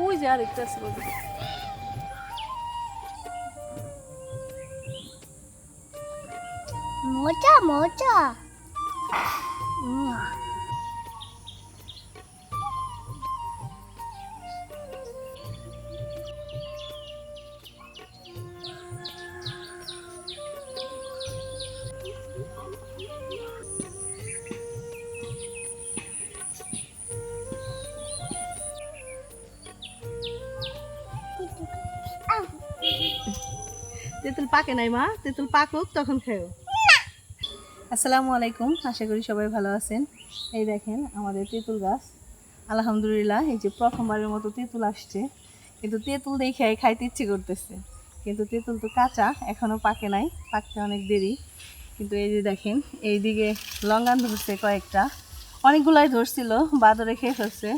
ওই যে আরেকটা আছে ওদিকে। মোটা তেঁতুল পাকে নাই, মা। তেঁতুল পাকুক, তখন খেও আসসালামু আলাইকুম। আশা করি সবাই ভালো আছেন। এই দেখেন আমাদের তেঁতুল গাছ। আলহামদুলিল্লাহ, এই যে প্রথমবারের মতো তেঁতুল আসছে। কিন্তু তেঁতুল দেখে খাইতে ইচ্ছে করতেছে। কিন্তু তেঁতুল তো কাঁচা এখনও পাকে নাই। পাকতে অনেক দেরি। কিন্তু এই যে দেখেন, এইদিকে লঙ্গান ধরছে কয়েকটা। অনেকগুলাই ধরছিল, বাদরে খেয়ে ফেলছে।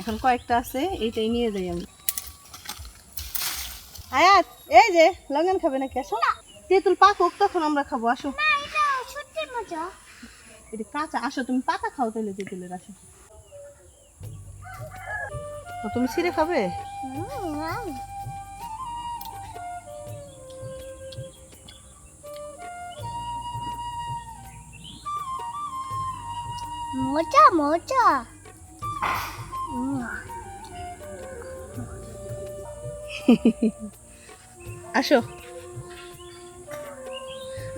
এখন কয়েকটা আছে, এইটাই নিয়ে যাই আমি। আয়াত এই যে লঙ্গান খাবে নাকি? আসো তেঁতুল পাকুক তখন আমরা খাব আসো। এটা মজা। কাঁচা আসো তুমি পাতা খাও তাহলে তেঁতুলের আসো। ও, তুমি ছিঁড়ে খাবে? হুম, মোটা মোটা আসো।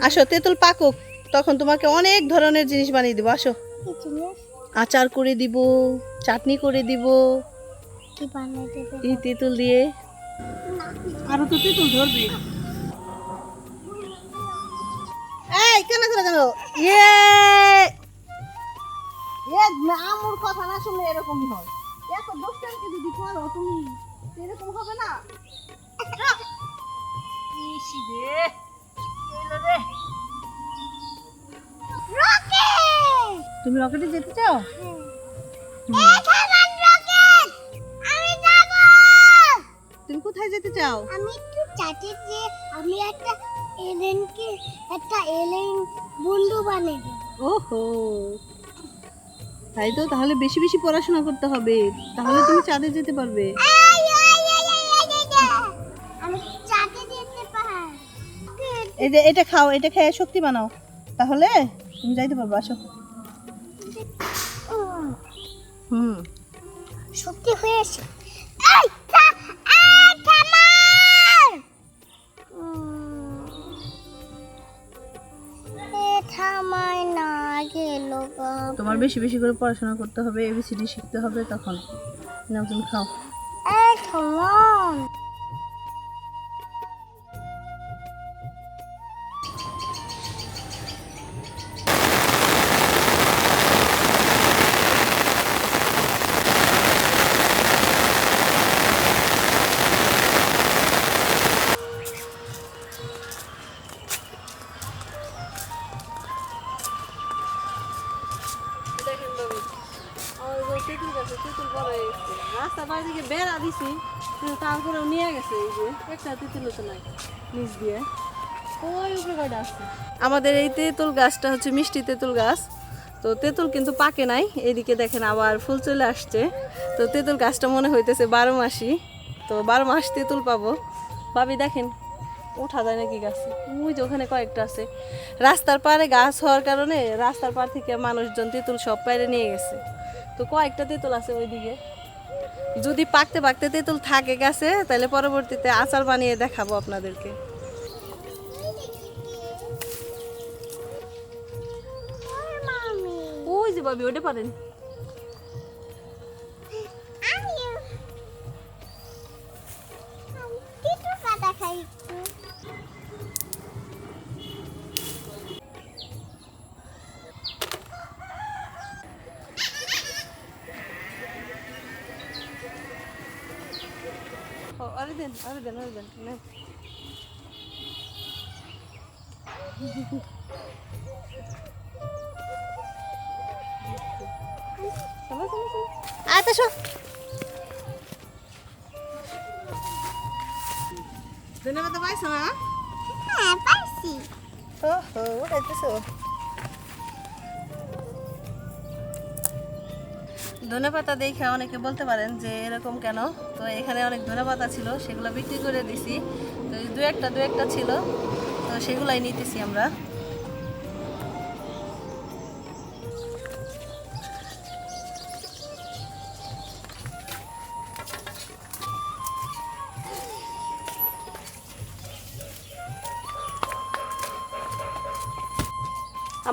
আসো তেঁতুল পাকুক। তখন তোমাকে অনেক ধরনের জিনিস বানিয়ে দিব। আসো। আচার করে দিব চাটনি করে দিব এই তেঁতুল দিয়ে। আরও তো তেঁতুল ধরবে। এই কেন করে কেন? ইয়ে আমুর কথা না শুনলে এরকমই হয়। এত দোষটাকে যদি করো তুমি এরকম হবে না। ইসি রে কি রে। রকেট! তুমি রকেটে যেতে চাও? তুমি কোথায় যেতে চাও? আমি একটু চাচ্ছি যে আমি একটা এলেনকে একটা এলেন বন্ধু বানিয়ে ওহো! তাই তো তাহলে বেশি বেশি পড়াশোনা করতে হবে। তাহলে তুমি চাঁদে যেতে পারবে। এই যে এটা খাও এটা খেয়ে শক্তি বানাও। তাহলে তুমি যাইতে পারব আসো। হুম। শক্তি হয়েছে। তোমার বেশি বেশি করে পড়াশোনা করতে হবে এবিসিডি শিখতে হবে তখন। নাও তুমি খাও। রাস্তা বাড়ি দিকে বেড়া দিছি কিন্তু তারপরেও নিয়ে গেছে এই যে একটা তেঁতুল নাই নিচ দিয়ে ওই উপরে আছে আমাদের এই তেঁতুল গাছটা হচ্ছে মিষ্টি তেঁতুল গাছ। তো তেঁতুল কিন্তু পাকে নাই। এদিকে দেখেন আবার ফুল চলে আসছে। তো তেঁতুল গাছটা মনে হইতেছে বারো মাসই। তো বারো মাস তেঁতুল পাবো। ভাবি, দেখেন, ওঠা যায় নাকি গাছে? ওই যে ওখানে কয়েকটা আছে। রাস্তার পারে গাছ হওয়ার কারণে রাস্তার পার থেকে মানুষজন তেঁতুল সব পাইরে নিয়ে গেছে। তো কয়েকটা তেঁতুল আছে ওইদিকে। যদি পাকতে পাকতে তেঁতুল থাকে গেছে তাহলে পরবর্তীতে আচার বানিয়ে দেখাবো আপনাদেরকে। ওই যে বাবি ওটা পারেন। চলো চলো আয় তো ধন্যবাদ পাইছো না হ্যাঁ পাইছি ওহো উঠাইতেছো ধনে পাতা দেখে অনেকে বলতে পারেন যে এরকম কেন? তো এখানে অনেক ধনে পাতা ছিল, সেগুলো বিক্রি করে দিছি। তো দু একটা দু একটা ছিল। তো সেগুলাই নিতেছি আমরা।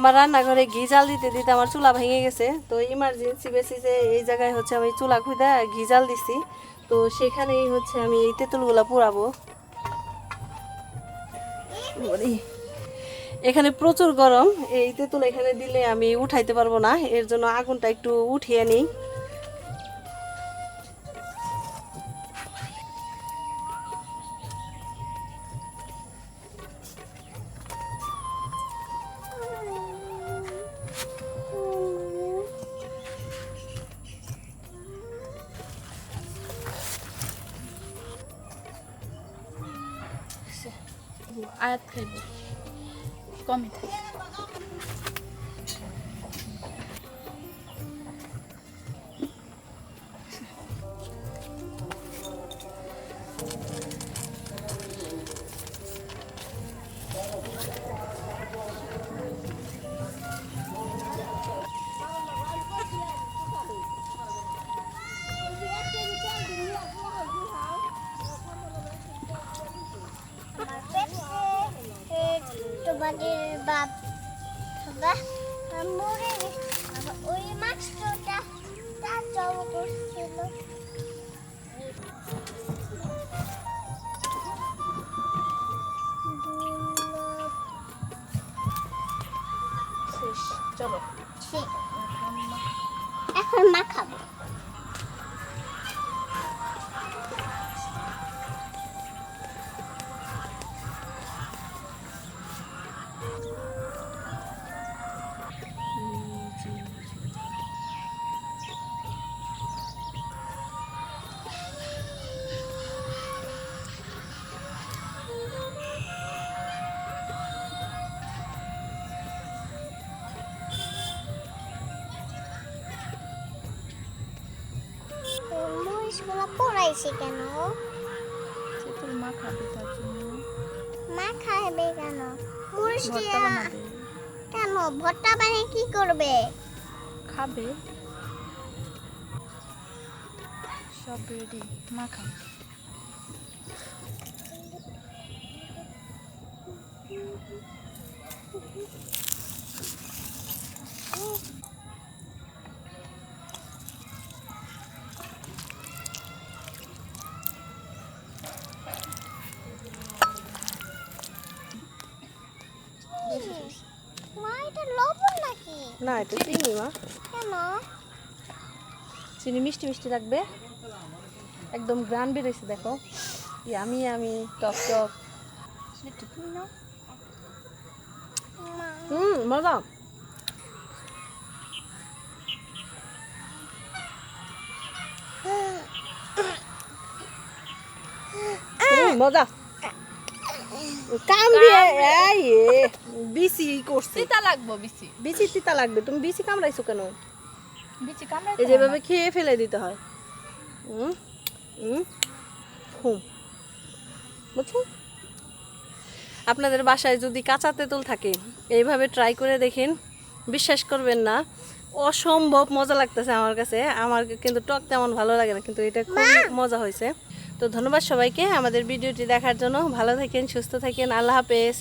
আমার রান্নাঘরে ঘি জাল দিতে দিতে আমার চুলা ভেঙে গেছে। তো ইমার্জেন্সি বেসিসে এই জায়গায় হচ্ছে আমি চুলা খুঁজে ঘি জাল দিছি। তো সেখানেই হচ্ছে আমি এই তেঁতুলগুলো পোড়াবো এখানে প্রচুর গরম, এই তেঁতুল এখানে দিলে আমি উঠাইতে পারব না, এর জন্য আগুনটা একটু উঠিয়ে নিই। আয়াত খাইব কমই থাকে তোমাদের বাপ বাবা মরে ওই মাছটা তার জব করছিল। চলো। এখন মা খাব। মহিষগুলো পড়াইছে কেন তেঁতুল মা খাবে তার জন্য মা খাবে কেন মরিচ ভর্তা বানাবে কেন ভর্তা বানিয়ে কি করবে? খাবে। সব রেডি মা খাবে। না এটা চিনি মা। চিনি মিষ্টি মিষ্টি লাগবে। একদম গ্রান বেরোইছে দেখো। আমি আমি টক টক। হুম মজা। মজা। কাম দিয়ে এই বিসি করছে। তিতা লাগবো বেশি বিসি তিতা লাগবে। তুমি বিসি কামড়াইছো কেন? বেশি কামড়াই এই যেভাবে খেয়ে ফেলে দিতে হয়। হুম হুম হুম। বুঝছ? আপনাদের বাসায় যদি কাঁচা তেঁতুল থাকে এইভাবে ট্রাই করে দেখেন। বিশ্বাস করবেন না অসম্ভব মজা লাগতেছে আমার কাছে। আমার কিন্তু টক তেমন ভালো লাগে না কিন্তু এটা খুব মজা হয়েছে। তো ধন্যবাদ সবাইকে। আমাদের ভিডিওটি দেখার জন্য ভালো থাকেন সুস্থ থাকেন। আল্লাহ হাফেজ।